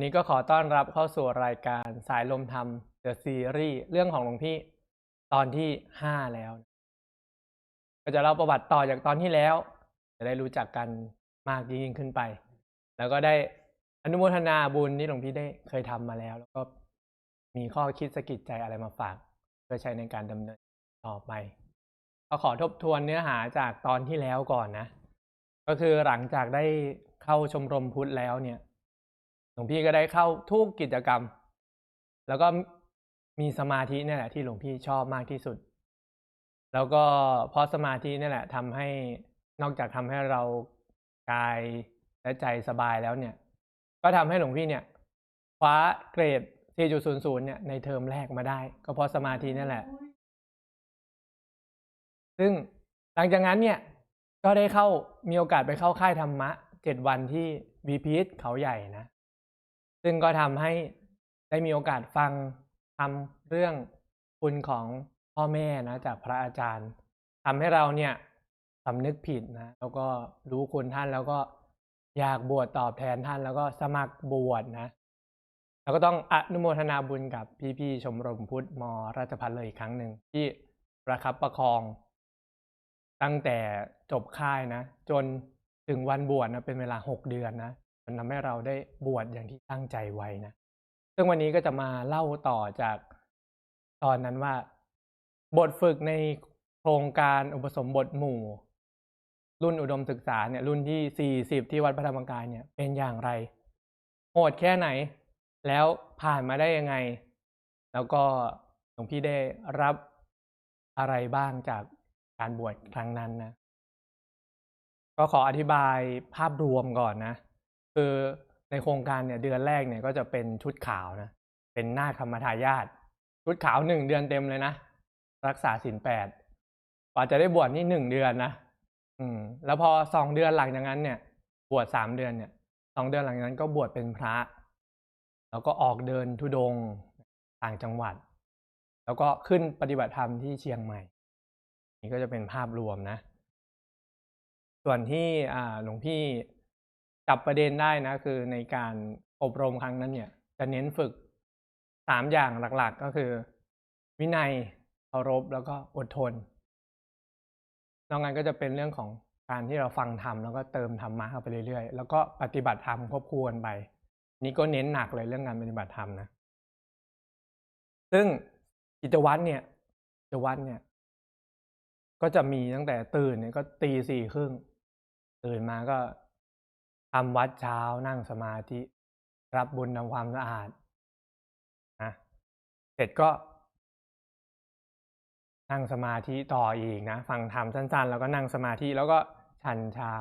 นี่ก็ขอต้อนรับเข้าสู่รายการสายลมธรรมเดอะซีรีส์เรื่องของหลวงพี่ตอนที่ห้าแล้ว ก็จะเล่าประวัติต่อจากตอนที่แล้ว จะได้รู้จักกันมากยิ่งขึ้นไป แล้วก็ได้อนุโมทนาบุญที่หลวงพี่ได้เคยทำมาแล้ว แล้วก็มีข้อคิดสะกิดใจอะไรมาฝาก เพื่อใช้ในการดำเนินต่อไปก็ขอทบทวนเนื้อหาจากตอนที่แล้วก่อนนะ ก็คือหลังจากได้เข้าชมรมพุทธแล้วเนี่ย หลวงพี่ก็ได้เข้าทุกกิจกรรม แล้วก็มีสมาธินี่แหละที่หลวงพี่ชอบมากที่สุด แล้วก็เพราะสมาธินี่แหละทำให้นอกจากทำให้เรากายและใจสบายแล้วเนี่ย ก็ทำให้หลวงพี่เนี่ยคว้าเกรด 4.00 เนี่ยในเทอมแรกมาได้ ก็เพราะสมาธินี่แหละ ซึ่งหลังจากนั้นเนี่ยก็ได้เข้ามีโอกาสไปเข้าค่ายธรรมะเจ็ดวันที่วีพีทเขาใหญ่นะ ซึ่งก็ทำให้ได้มีโอกาสฟังทำเรื่องคุณของพ่อแม่นะจากพระอาจารย์ทำให้เราเนี่ยสำนึกผิดนะแล้วก็รู้คุณท่านแล้วก็อยากบวชตอบแทนท่าน แล้วก็สมัครบวชนะแล้วก็ต้องอนุโมทนาบุญกับพี่ๆชมรมพุทธมราชพัฒเลยอีกครั้งหนึ่งที่ประคับประคอง ตั้งแต่จบค่ายนะ จนถึงวันบวชนะเป็นเวลาหกเดือนนะ มันทำให้เราได้บวชอย่างที่ตั้งใจไว้นะ ซึ่งวันนี้ก็จะมาเล่าต่อจากตอนนั้นว่า บทฝึกในโครงการอุปสมบทหมู่ รุ่นอุดมศึกษาเนี่ยรุ่นที่ 40 ที่วัดพระธรรมกายเนี่ยเป็นอย่างไรโหดแค่ไหน แล้วผ่านมาได้ยังไง แล้วก็หลวงพี่ได้รับอะไรบ้างจากการบวชครั้งนั้นนะ ก็ขออธิบายภาพรวมก่อนนะ คือในโครงการเนี่ยเดือนแรกเนี่ยก็จะเป็นชุดขาวนะ เป็นหน้าคธรรมทายาทชุดขาวหนึ่งเดือนเต็มเลยนะ รักษาศีลแปดกว่าจะได้บวชนี่หนึ่งเดือนนะอืม แล้วพอสองเดือนหลังจากนั้นเนี่ย บวชสามเดือนเนี่ยสองเดือนหลังจากนั้นก็บวชเป็นพระ แล้วก็ออกเดินทุดงต่างจังหวัด แล้วก็ขึ้นปฏิบัติธรรมที่เชียงใหม่ นี่ก็จะเป็นภาพรวมนะ ส่วนที่อ่าหลวงพี่ จับประเด็นได้นะคือในการอบรมครั้งนั้นเนี่ย จะเน้นฝึกสามอย่างหลักๆ ก็คือ วินัยเคารพแล้วก็อดทนนอกนั้นก็จะเป็นเรื่องของการที่เราฟังธรรมแล้วก็เติมธรรมะเข้าไปเรื่อยๆ แล้วก็ปฏิบัติธรรมควบคู่กันไป นี่ก็เน้นหนักเลยเรื่องการปฏิบัติธรรมนะ ซึ่งกิจวัตรเนี่ยกิจวัตรเนี่ย ก็จะมีตั้งแต่ตื่นเนี่ยก็ตีสี่ครึ่งตื่นมาก็ ทำวัดเช้านั่งสมาธิ รับบุญทำความสะอาดนะเสร็จก็ นั่งสมาธิต่ออีกนะ ฟังธรรมสั้น ๆ แล้วก็นั่งสมาธิแล้วก็ฉันเช้า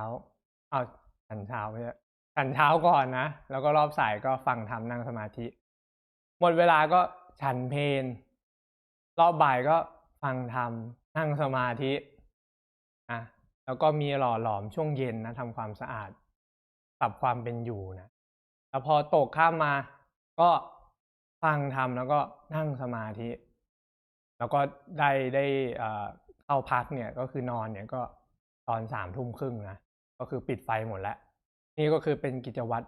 เอาฉันเช้าไม่ใช่ฉันเช้าก่อนนะ แล้วก็รอบสายก็ฟังธรรมนั่งสมาธิ หมดเวลาก็ฉันเพนรอบบ่ายก็ฟังธรรมนั่งสมาธิอะแล้วก็มีหล่อหลอมช่วงเย็นนะทำความสะอาด ปรับความเป็นอยู่นะแล้วพอตกข้ามมาก็ฟังธรรมแล้วก็นั่งสมาธิ แล้วก็ได้ได้เข้าพักเนี่ยก็คือนอนเนี่ยก็ตอนสามทุ่มครึ่งนะก็คือปิดไฟหมดแล้ว นี่ก็คือเป็นกิจวัตร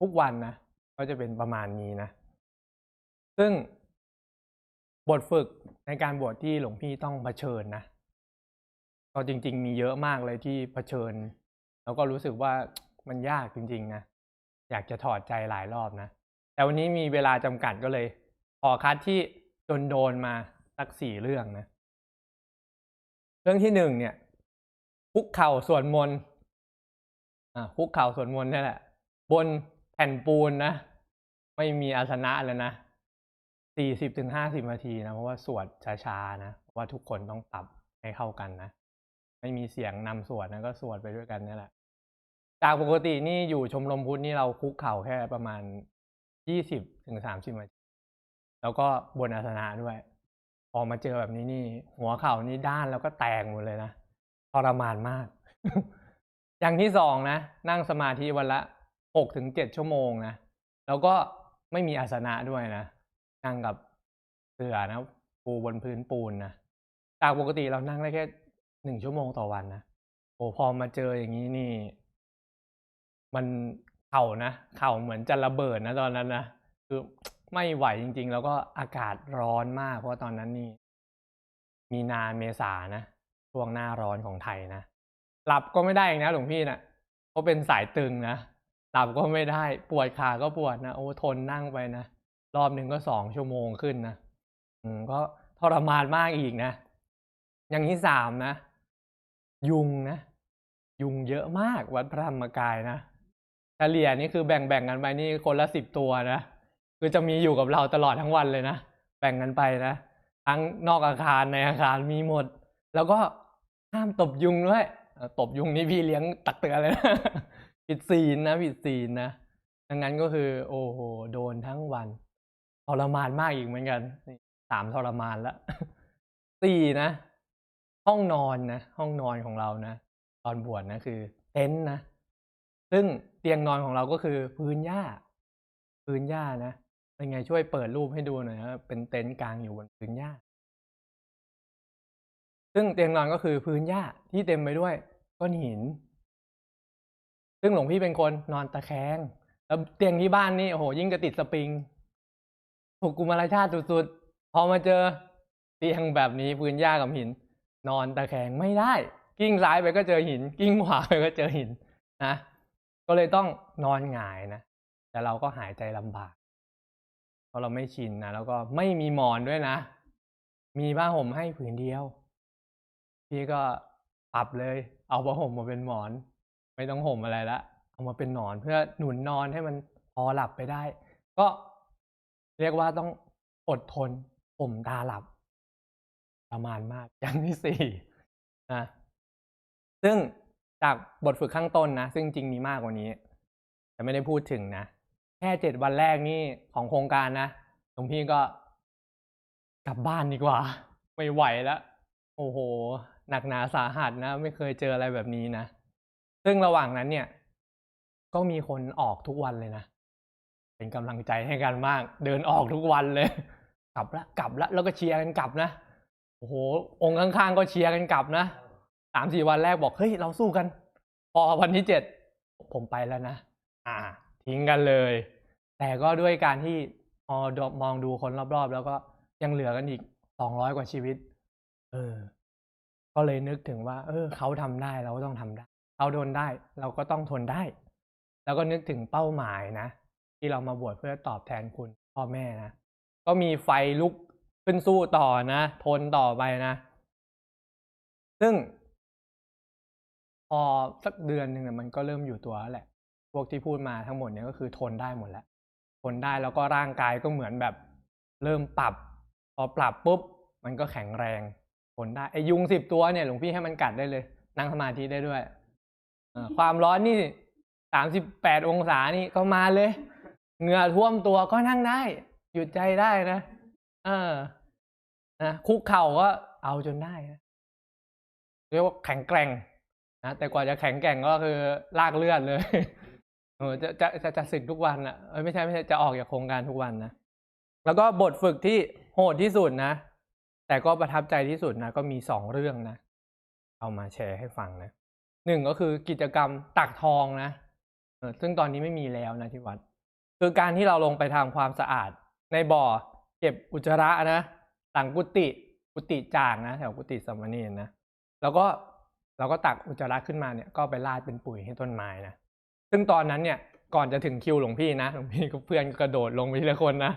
ทุกวันนะก็จะเป็นประมาณนี้นะ ซึ่งบทฝึกในการบวชที่หลวงพี่ต้องเผชิญนะก็จริง ๆ มีเยอะมากเลยที่เผชิญ แล้วก็รู้สึกว่า มันยากจริง ๆ นะ อยากจะถอดใจหลายรอบนะ แต่วันนี้มีเวลาจำกัดก็เลยขอคัดที่โดนโดนมาสักสี่เรื่องนะ เรื่องที่หนึ่งเนี่ยคุกเข่าสวดมนต์อ่าคุกเข่าสวดมนต์นี่แหละ บนแผ่นปูนนะ ไม่มีอาสนะแล้วนะสี่สิบถึงห้าสิบนาทีนะเพราะว่าสวดช้าๆนะเพราะว่าทุกคนต้องปรับให้เข้ากันนะ ไม่มีเสียงนำสวดนะก็สวดไปด้วยกันนี่แหละ จากปกตินี่อยู่ชมรมพุทธนี่เราคุกเข่าแค่ประมาณยี่สิบถึงสามสิบนาทีแล้วก็บนอาสนะด้วย พอมาเจอแบบนี้นี่ หัวเข่านี่ด้านแล้วก็แตกหมดเลยนะทรมานมาก อย่างที่สองนะ นั่งสมาธิวันละหกถึงเจ็ดชั่วโมงนะ แล้วก็ไม่มีอาสนะด้วยนะ นั่งกับเสื่อนะ ปูบนพื้นปูนนะ จากปกติเรานั่งได้แค่หนึ่งชั่วโมงต่อวันนะ โอ้พอมาเจออย่างนี้นี่ มันเข่านะ เข่าเหมือนจะระเบิดนะตอนนั้นนะคือไม่ไหวจริง ๆ แล้วก็อากาศร้อนมาก เพราะว่าตอนนั้นนี่ มีนาเมษานะช่วงหน้าร้อนของไทยนะหลับก็ไม่ได้อีกนะหลวงพี่นะเพราะเป็นสายตึงนะหลับก็ไม่ได้ปวดขาก็ปวดนะโอ้ทนนั่งไปนะรอบหนึ่งก็สองชั่วโมงขึ้นนะอืมก็ทรมานมากอีกนะ อย่างที่สามนะ ยุงนะ ยุงเยอะมากวัดพระธรรมกายนะ ลี่ยนี่คือแบ่งแบ่งกันไปนี่คนละสิบตัวนะคือจะมีอยู่กับเราตลอดทั้งวันเลยนะแบ่งกันไปนะทั้งนอกอาคารในอาคารมีหมด แล้วก็ห้ามตบยุงด้วยตบยุงนี่พี่เลี้ยงตักเตือนเลยนะผิดศีลนะผิดศีลนะดังนั้นก็คือ โอ้โหโดนทั้งวันทรมานมากอีกเหมือนกันสามทรมานล้วสี่นะ ห้องนอนนะห้องนอนของเรานะ ตอนบวชนะคือเต็นท์นะ ซึ่งเตียงนอนของเราก็คือพื้นหญ้า พื้นหญ้านะ เป็นไงช่วยเปิดรูปให้ดูหน่อยนะเป็นเต็นท์กลางอยู่บนพื้นหญ้า ซึ่งเตียงนอนก็คือพื้นหญ้าที่เต็มไปด้วยก้อนหิน ซึ่งหลวงพี่เป็นคนนอนตะแคงแล้วเตียงที่บ้านนี่โอ้โหยิ่งกระติดสปริง ถูกกุมารชาติสุดๆ พอมาเจอเตียงแบบนี้พื้นหญ้ากับหิน นอนตะแคงไม่ได้ กิ้งซ้ายไปก็เจอหิน กิ้งขวาไปก็เจอหินนะ ก็เลยต้องนอนหงายนะ แต่เราก็หายใจลำบาก เพราะเราไม่ชินนะ แล้วก็ไม่มีหมอนด้วยนะ มีผ้าห่มให้ผืนเดียว พี่ก็ปรับเลย เอาผ้าห่มมาเป็นหมอน ไม่ต้องห่มอะไรละ เอามาเป็นหนอนเพื่อหนุนนอนให้มันพอหลับไปได้ ก็เรียกว่าต้องอดทนห่มตาหลับ ประมาณมากอย่างที่สี่นะซึ่ง จากบทฝึกข้างต้นนะ ซึ่งจริงมีมากกว่านี้ แต่ไม่ได้พูดถึงนะ แค่เจ็ดวันแรกนี่ของโครงการนะหลวงพี่ก็กลับบ้านดีกว่า ไม่ไหวแล้ว โอ้โห หนักหนาสาหัสนะ ไม่เคยเจออะไรแบบนี้นะ ซึ่งระหว่างนั้นเนี่ย ก็มีคนออกทุกวันเลยนะ เป็นกำลังใจให้กันมาก เดินออกทุกวันเลย กลับละ กลับละ แล้วก็เชียร์กันกลับนะ โอ้โห องค์ข้างๆ ก็เชียร์กันกลับนะ สามสี่วันแรกบอกเฮ้ยเราสู้กัน พอวันที่เจ็ดผมไปแล้วนะ อ่า ทิ้งกันเลย แต่ก็ด้วยการที่พอดมองดูคนรอบๆ แล้วก็ยังเหลือกันอีกสองร้อยกว่าชีวิต เออ ก็เลยนึกถึงว่า เออ เขาทำได้เราก็ต้องทำได้ เขาทนได้ เราก็ต้องทนได้ แล้วก็นึกถึงเป้าหมายนะ ที่เรามาบวชเพื่อตอบแทนคุณพ่อแม่นะ ก็มีไฟลุกขึ้นสู้ต่อนะ ทนต่อไปนะ ซึ่ง อสักเดือนหนึ่งเนี่ยมันก็เริ่มอยู่ตัวแล้วแหละ พวกที่พูดมาทั้งหมดเนี่ยก็คือทนได้หมดแล้ว ทนได้แล้วก็ร่างกายก็เหมือนแบบ เริ่มปรับ พอปรับปุ๊บ มันก็แข็งแรง ทนได้ไอยุงสิบตัวเนี่ยหลวงพี่ให้มันกัดได้เลย นั่งสมาธิได้ด้วยเออความร้อนนี่สามสิบแปดองศานี่ก็มาเลย เหงื่อท่วมตัวก็นั่งได้ หยุดใจได้นะ เออนะคุกเข่าก็เอาจนได้นะเรียกว่าแข็งแกร่ง นะแต่กว่าจะแข็งแกร่งก็คือลากเลือดเลยจะจะจะจะศึกทุกวันอะไม่ใช่ไม่ใช่จะออกจากโครงการทุกวันนะแล้วก็บทฝึกที่โหดที่สุดนะ แต่ก็ประทับใจที่สุดนะก็มีสองเรื่องนะ เอามาแชร์ให้ฟังนะหนึ่งก็คือกิจกรรมตักทองนะซึ่งตอนนี้ไม่มีแล้วนะที่วัด คือการที่เราลงไปทำความสะอาด ในบ่อเก็บอุจจาระนะหลังกุฏิกุฏิจางนะแถวกุฏิสมณรนะแล้วก็ เราก็ตักอุจจาระขึ้นมาเนี่ยก็ไปราดเป็นปุ๋ยให้ต้นไม้นะซึ่งตอนนั้นเนี่ยก่อนจะถึงคิวหลวงพี่นะหลวงพี่กับเพื่อนก็กระโดดลงไปทีละคนนะ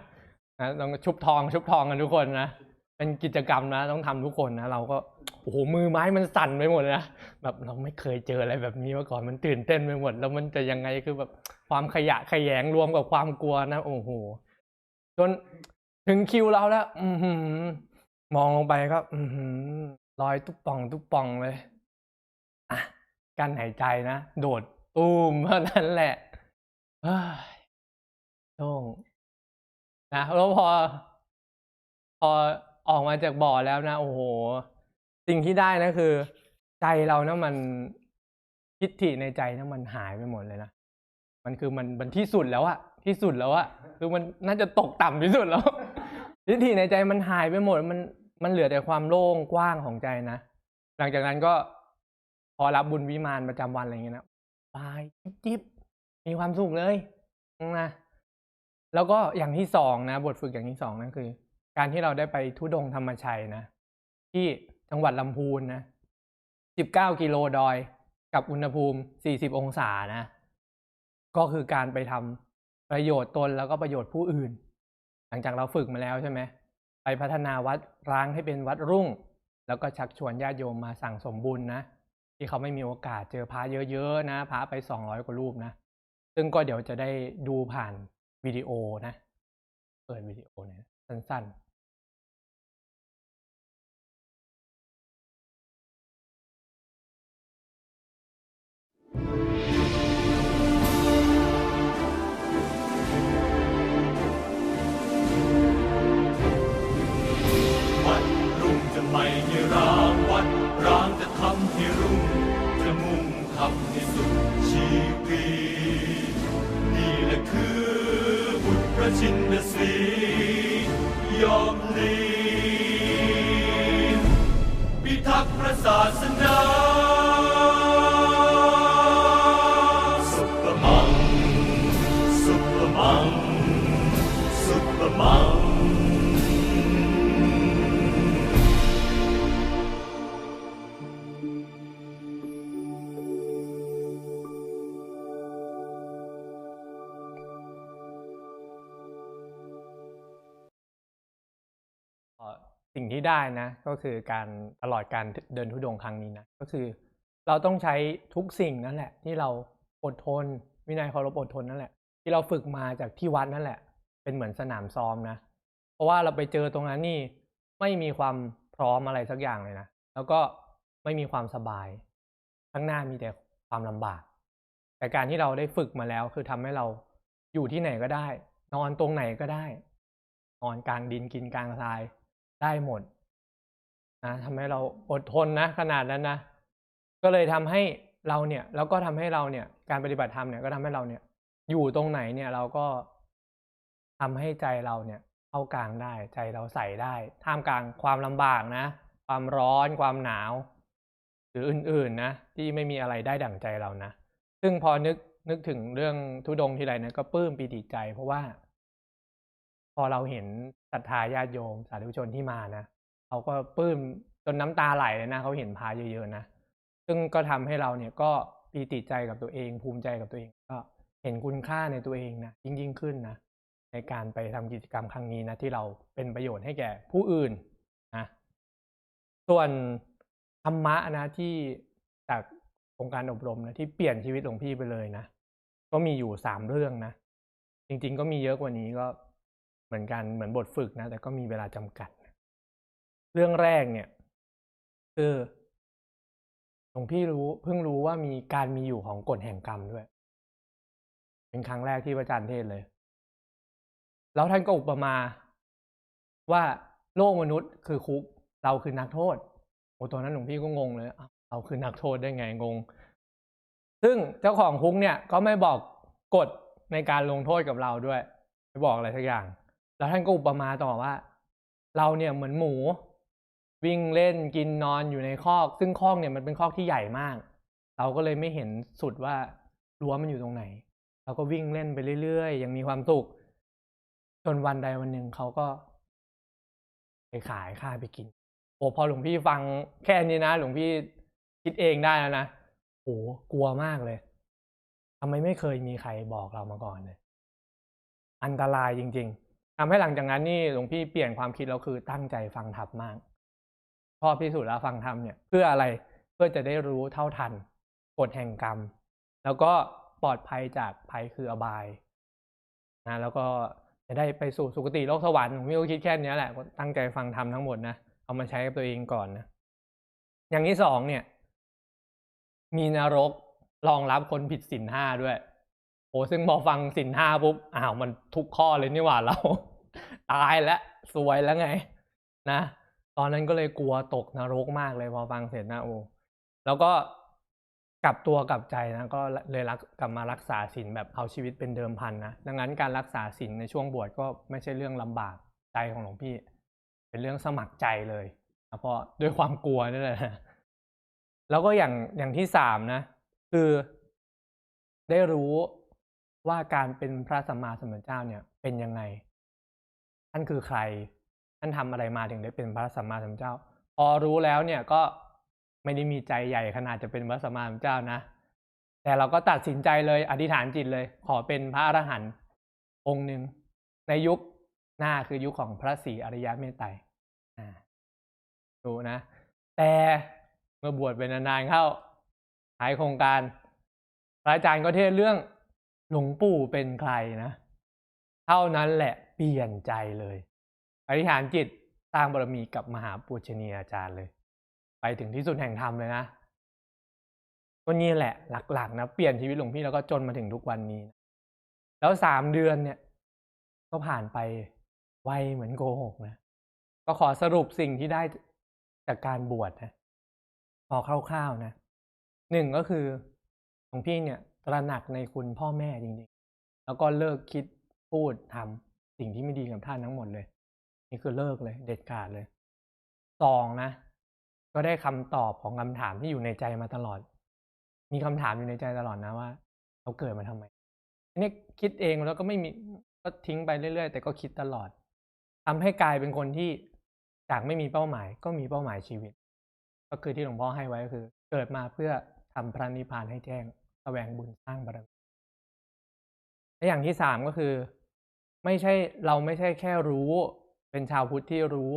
นะต้องชุบทองชุบทองกันทุกคนนะเป็นกิจกรรมนะ ต้องทำทุกคนนะ เราก็โอ้โหมือไม้มันสั่นไปหมดนะแบบเราไม่เคยเจออะไรแบบนี้มาก่อนมันตื่นเต้นไปหมด แล้วมันจะยังไงคือแบบความขยะขยงรวมกับความกลัวนะโอ้โหจนถึงคิวเราแล้ว อืมองลงไปก็ อือหือลอยตุ๊บป่องตุ๊บป่องเลย กั้นหายใจนะ โดดตูมเท่านั้นแหละเฮ้ยโล่งนะแล้วพอ พอออกมาจากบ่อแล้วนะ โอ้โห สิ่งที่ได้นะคือ ใจเรานะมันทิฏฐิในใจนะมันหายไปหมดเลยนะมันคือมันมันที่สุดแล้วอะที่สุดแล้วอะคือมันน่าจะตกต่ำที่สุดแล้วทิฏฐิในใจมันหายไปหมด มันมันเหลือแต่ความโล่งกว้างของใจนะหลังจากนั้นก็ พอรับบุญวิมานประจำวันอะไรเงี้ยนะบายจิ๊บมีความสุขเลยนะแล้วก็อย่างที่สองนะบทฝึกอย่างที่สองนั่นคือ การที่เราได้ไปทุดงธรรมชัยนะ ที่จังหวัดลำพูนนะ19กิโลดอยกับอุณหภูมิ40องศานะ ก็คือการไปทำประโยชน์ตนแล้วก็ประโยชน์ผู้อื่น หลังจากเราฝึกมาแล้วใช่ไหมไปพัฒนาวัดร้างให้เป็นวัดรุ่ง แล้วก็ชักชวนญาติโยมมาสั่งสมบุญนะ ที่เขาไม่มีโอกาสเจอพระเยอะๆนะพระไป 200 กว่ารูปนะ ซึ่งก็เดี๋ยวจะได้ดูผ่านวิดีโอนะ เปิดวิดีโอเน่ยนะสั้นๆวัด สิ่งที่ได้นะ ก็คือการตลอดการเดินทุดงค์ครั้งนี้นะก็คือเราต้องใช้ทุกสิ่งนั่นแหละ ที่เราอดทน วินัยเคารพอดทนนั่นแหละ ที่เราฝึกมาจากที่วัดนั่นแหละ เป็นเหมือนสนามซ้อมนะ เพราะว่าเราไปเจอตรงนั้นนี่ไม่มีความพร้อมอะไรสักอย่างเลยนะแล้วก็ไม่มีความสบาย ข้างหน้ามีแต่ความลำบาก แต่การที่เราได้ฝึกมาแล้วคือทำให้เราอยู่ที่ไหนก็ได้ นอนตรงไหนก็ได้ นอนกลางดินกินกลางทราย ได้หมดนะทำให้เราอดทนนะขนาดนั้นนะ ก็เลยทำให้เราเนี่ยแล้วก็ทำให้เราเนี่ย การปฏิบัติธรรมเนี่ยก็ทำให้เราเนี่ย อยู่ตรงไหนเนี่ยเราก็ทำให้ใจเราเนี่ยเข้ากลางได้ใจเราใส่ได้ ท่ามกลางความลำบากนะ ความร้อนความหนาว หรืออื่นๆนะที่ไม่มีอะไรได้ดั่งใจเรานะ ซึ่งพอนึกนึกถึงเรื่องทุดงค์ทีไรนี่ยก็ปลื้มปีติใจ เพราะว่า พอเราเห็นศรัทธาญาติโยม สาธุชนที่มานะเขาก็ปลื้มจนน้ำตาไหลเลยนะเขาเห็นพาเยอะๆนะซึ่งก็ทำให้เราเนี่ยก็ปีติใจกับตัวเอง ภูมิใจกับตัวเองก็เห็นคุณค่าในตัวเองนะยิ่งยิ่งขึ้นนะในการไปทำกิจกรรมครั้งนี้นะที่เราเป็นประโยชน์ให้แก่ผู้อื่นนะส่วนธรรมะนะที่จากโครงการอบรมนะที่เปลี่ยนชีวิตหลวงพี่ไปเลยนะก็มีอยู่สามเรื่องนะจริง ๆ ก็มีเยอะกว่านี้ก็ เหมือนกันเหมือนบทฝึกนะ แต่ก็มีเวลาจำกัด เรื่องแรกเนี่ยคือหลวงพี่รู้เพิ่งรู้ว่ามีการมีอยู่ของกฎแห่งกรรมด้วย เป็นครั้งแรกที่พระอาจารย์เทศเลย แล้วท่านก็อุปมาว่าโลกมนุษย์คือคุกเราคือนักโทษโอ้ตอนนั้นหลวงพี่ก็งงเลยเราคือนักโทษได้ไงงง ซึ่งเจ้าของคุกเนี่ยก็ไม่บอกกฎในการลงโทษกับเราด้วย ไม่บอกอะไรสักอย่าง แล้วท่านก็อุปมาต่อว่า เราเนี่ยเหมือนหมู วิ่งเล่นกินนอนอยู่ในคอก ซึ่งคอกเนี่ยมันเป็นคอกที่ใหญ่มาก เราก็เลยไม่เห็นสุดว่ารั้วมันอยู่ตรงไหน เราก็วิ่งเล่นไปเรื่อยๆ ยังมีความสุขจนวันใดวันหนึ่งเขาก็ไปขายค่าไปกิน โอ้พอหลวงพี่ฟังแค่นี้นะ หลวงพี่คิดเองได้แล้วนะโอ้กลัวมากเลยทำไมไม่เคยมีใครบอกเรามาก่อนเลย อันตรายจริง ๆ ทำให้หลังจากนั้นนี่หลวงพี่เปลี่ยนความคิดเราคือตั้งใจฟังธรรมมากชอบที่สุดแล้วฟังธรรมเนี่ยเพื่ออะไรเพื่อจะได้รู้เท่าทันกฎแห่งกรรม แล้วก็ปลอดภัยจากภัยคืออบายนะแล้วก็จะได้ไปสู่สุคติโลกสวรรค์ผมพี่ก็คิดแค่นี้แหละตั้งใจฟังธรรมทั้งหมดนะเอามาใช้กับตัวเองก่อนนะอย่างที่สองเนี่ย มีนรกรองรับคนผิดศีลห้าด้วย โอ้ซึ่งพอฟังศีลห้าปุ๊บอ้าวมันทุกข้อเลยนี่หว่าเรา ตายแล้วสวยแล้วไง นะ ตอนนั้นก็เลยกลัวตกนรกมากเลยพอฟังเสร็จนะโอ้แล้วก็กลับตัวกลับใจนะก็เลยรักกลับมารักษาศีลแบบเอาชีวิตเป็นเดิมพันนะดังนั้นการรักษาศีลในช่วงบวชก็ไม่ใช่เรื่องลำบากใจของหลวงพี่ เป็นเรื่องสมัครใจเลยนะเพราะด้วยความกลัวนี่แหละแล้วก็อย่างอย่างที่สามนะ คือได้รู้ ว่าการเป็นพระสัมมาสัมพุทธเจ้าเนี่ยเป็นยังไง ท่านคือใคร ท่านทำอะไรมาถึงได้เป็นพระสัมมาสัมพุทธเจ้า พอรู้แล้วเนี่ยก็ไม่ได้มีใจใหญ่ขนาดจะเป็นพระสัมมาสัมพุทธเจ้านะ แต่เราก็ตัดสินใจเลยอธิษฐานจิตเลย ขอเป็นพระอรหันต์องค์หนึ่งในยุคหน้าคือยุคของพระศรีอริยะเมตไตรอ่าดูนะ แต่เมื่อบวชเป็นนานๆเข้าหายโครงการ พระอาจารย์ก็เทศเรื่อง หลวงปู่เป็นใครนะ เท่านั้นแหละเปลี่ยนใจเลย อธิษฐานจิตสร้างบารมีกับมหาปูชนียอาจารย์เลย ไปถึงที่สุดแห่งธรรมเลยนะก็นี่แหละหลักๆนะเปลี่ยนชีวิตหลวงพี่แล้วก็จนมาถึงทุกวันนี้ แล้วสามเดือนเนี่ย ก็ผ่านไปไวเหมือนโกหกนะ ก็ขอสรุปสิ่งที่ได้จากการบวชนะพอคร่าวๆนะหนึ่งก็คือหลวงพี่เนี่ย ตระหนักในคุณพ่อแม่จริงๆ แล้วก็เลิกคิดพูดทำสิ่งที่ไม่ดีกับท่านทั้งหมดเลย นี่คือเลิกเลย เด็ดขาดเลยสองนะ ก็ได้คำตอบของคำถามที่อยู่ในใจมาตลอด มีคำถามอยู่ในใจตลอดนะว่าเราเกิดมาทำไมอันนี้คิดเองแล้วก็ไม่มีก็ทิ้งไปเรื่อยๆ แต่ก็คิดตลอดทำให้กลายเป็นคนที่จากไม่มีเป้าหมาย ก็มีเป้าหมายชีวิต ก็คือที่หลวงพ่อให้ไว้ก็คือ เกิดมาเพื่อทำพระนิพพานให้แจ้ง แสวงบุญสร้างบารมีและอย่างที่สามก็คือ ไม่ใช่เราไม่ใช่แค่รู้เป็นชาวพุทธที่รู้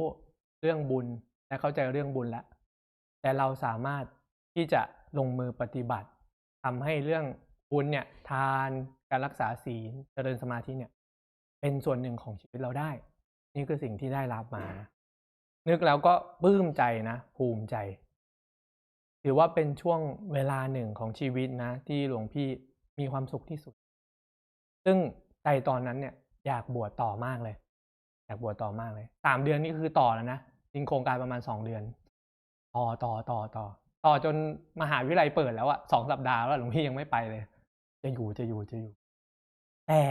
เรื่องบุญและเข้าใจเรื่องบุญแล้วแต่เราสามารถที่จะลงมือปฏิบัติทำให้เรื่องบุญเนี่ยทานการรักษาศีลเจริญสมาธิเนี่ย เป็นส่วนหนึ่งของชีวิตเราได้ นี่คือสิ่งที่ได้รับมา นึกแล้วก็ปลื้มใจนะ ภูมิใจ ถือว่าเป็นช่วงเวลาหนึ่งของชีวิตนะ ที่หลวงพี่มีความสุขที่สุด ซึ่งใจตอนนั้นเนี่ยอยากบวชต่อมากเลย อยากบวชต่อมากเลยสามเดือนนี่คือต่อแล้วนะจริงโครงการประมาณสองเดือน ต่อต่อต่อต่อต่อจนมหาวิทยาลัยเปิดแล้วอะสองสัปดาห์แล้วหลวงพี่ยังไม่ไปเลย จะอยู่จะอยู่จะอยู่ แต่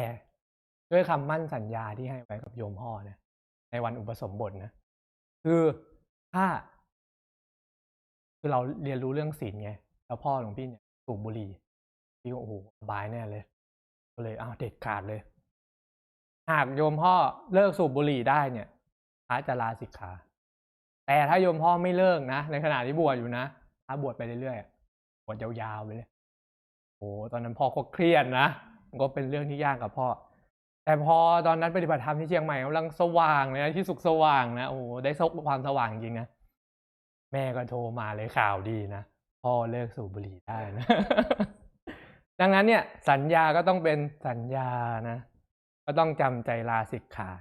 ด้วยคำมั่นสัญญาที่ให้ไว้กับโยมพ่อเนี่ยในวันอุปสมบทนะ คือถ้า คือเราเรียนรู้เรื่องศีลไง แล้วพ่อหลวงพี่เนี่ยสูบบุหรี่พี่ก็โอ้โหบายแน่เลย ก็เลยอ้าวเด็ดขาดเลย หากโยมพ่อเลิกสูบบุหรี่ได้เนี่ยพระจะลาสิกขา แต่ถ้าโยมพ่อไม่เลิกนะ ในขณะที่บวชอยู่นะพระบวชไปเรื่อยๆบวชยาวๆไปเลยโอ้ตอนนั้นพ่อก็เครียดนะมันก็เป็นเรื่องที่ยากกับพ่อ แต่พอตอนนั้นปฏิบัติธรรมที่เชียงใหม่กำลังสว่างเลยนะที่สุขสว่างนะโอ้ได้ซกความสว่างจริงนะ ม่ก็โทรมาเลยข่าวดีนะพ่อเลิกสูบบุหรี่ได้นะ ดังนั้นเนี่ยสัญญาก็ต้องเป็นสัญญานะ ก็ต้องจำใจลาสิกขา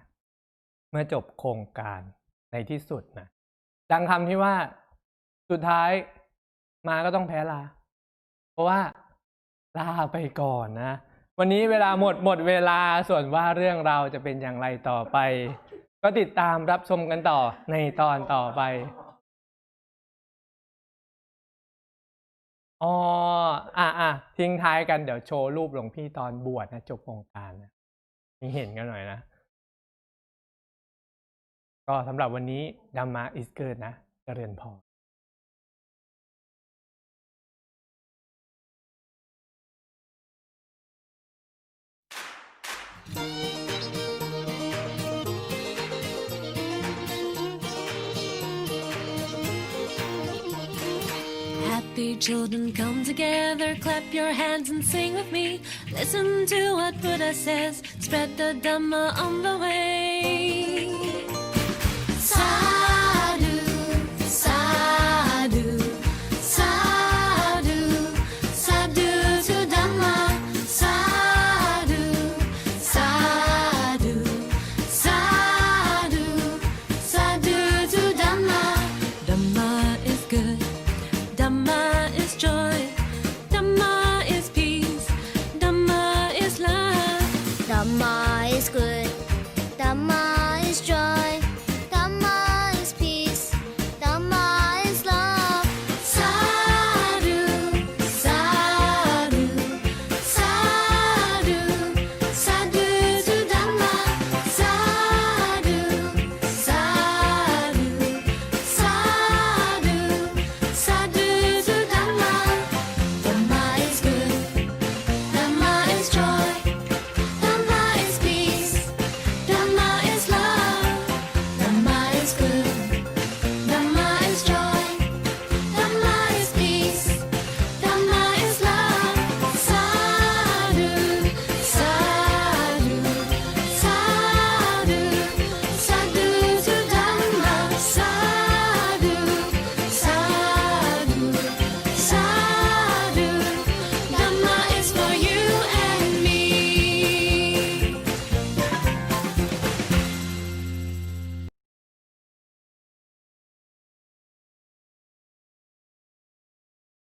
เมื่อจบโครงการในที่สุดนะดังคำที่ว่าสุดท้ายมาก็ต้องแพ้ลา เพราะว่าลาไปก่อนนะ วันนี้เวลาหมดหมดเวลาส่วนว่าเรื่องเราวจะเป็นอย่างไรต่อไป ก็ติดตามรับชมกันต่อในตอนต่อไป อ๋อ อะอะทิ้งท้ายกันเดี๋ยวโชว์รูปหลวงพี่ตอนบวชนะจบโครงการนะมีเห็นกันหน่อยนะ ก็สำหรับวันนี้ดัมมาอิสเกิดนะเจริญพร Children come together, clap your hands and sing with me. Listen to what Buddha says, spread the Dhamma on the way.